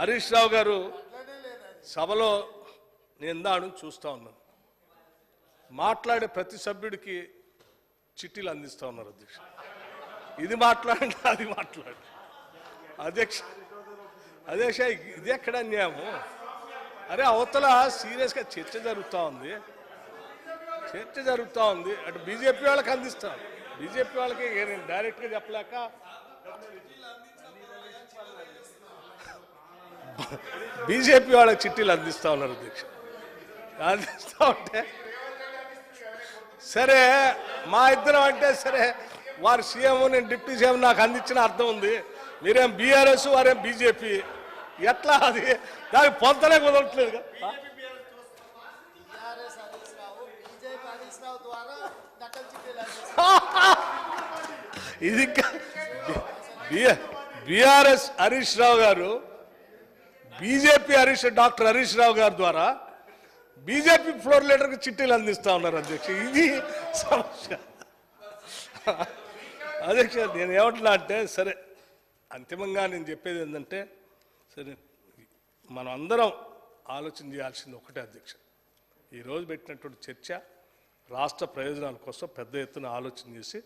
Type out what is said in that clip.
హరీష్ రావు గారు సభలో నేను చూస్తూ చూస్తా ఉన్నాను. మాట్లాడే ప్రతి సభ్యుడికి చిట్టీలు అందిస్తా ఉన్నారు అధ్యక్ష. ఇది మాట్లాడండి అది మాట్లాడండి. అధ్యక్ష అధ్యక్ష ఇది ఎక్కడ అన్యాము అరే అవతల సీరియస్గా చర్చ జరుగుతూ ఉంది. చర్చ జరుగుతూ ఉంది. అటు బీజేపీ వాళ్ళకి అందిస్తాం బీజేపీ వాళ్ళకి నేను డైరెక్ట్గా చెప్పలేక బీజేపీ వాళ్ళకి చిట్టీలు అందిస్తా ఉన్నారు అధ్యక్ష అందిస్తా ఉంటే సరే మా ఇద్దరం అంటే సరే వారు సీఎం నేను డిప్యూటీ సీఎం నాకు అందించిన అర్థం ఉంది. మీరేం బీఆర్ఎస్ వారేం బీజేపీ? ఎట్లా అది? దానికి పొంతనే కుదరట్లేదు ఇది BRS Harish Rao garu BJP Harish doctor Harish Rao గారి ద్వారా బీజేపీ ఫ్లోర్ లీడర్కి చిట్టీలు అందిస్తా ఉన్నారు అధ్యక్ష. ఇది సమస్య. అధ్యక్ష నేను ఏమంటున్నా అంటే సరే అంతిమంగా నేను చెప్పేది ఏంటంటే సరే మనం అందరం ఆలోచన చేయాల్సింది ఒకటే అధ్యక్ష. ఈరోజు పెట్టినటువంటి చర్చ రాష్ట్ర ప్రయోజనాల కోసం పెద్ద ఎత్తున ఆలోచన చేసి